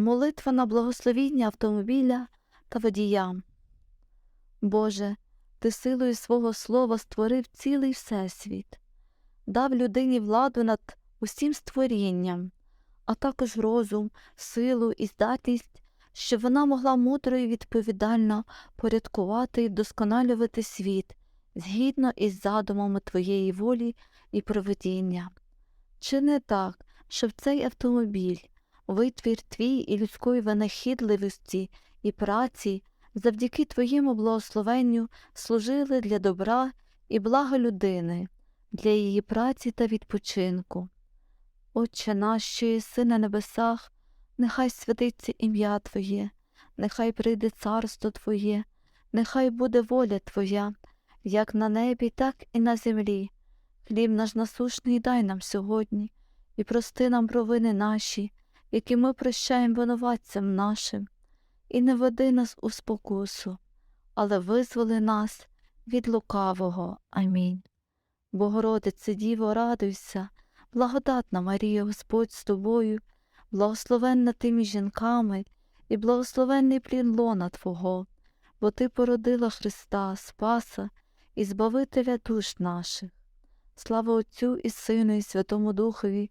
Молитва на благословіння автомобіля та водіям. Боже, ти силою свого слова створив цілий всесвіт, дав людині владу над усім створінням, а також розум, силу і здатність, щоб вона могла мудро і відповідально порядкувати і вдосконалювати світ згідно із задумами Твоєї волі і проведіння. Чи не так, щоб цей автомобіль, витвір твій і людської винахідливості і праці, завдяки Твоєму благословенню служили для добра і блага людини, для її праці та відпочинку. Отче наш, що єси на небесах, нехай святиться ім'я Твоє, нехай прийде царство Твоє, нехай буде воля Твоя, як на небі, так і на землі. Хліб наш насушний дай нам сьогодні, і прости нам провини наші, які ми прощаємо винуватцям нашим, і не веди нас у спокусу, але визволи нас від лукавого. Амінь. Богородице Діво, радуйся, благодатна Марія, Господь з тобою, благословенна ти між жінками, і благословенний плін лона Твого, бо Ти породила Христа, Спаса і Збавителя душ наших. Слава Отцю і Сину, і Святому Духові,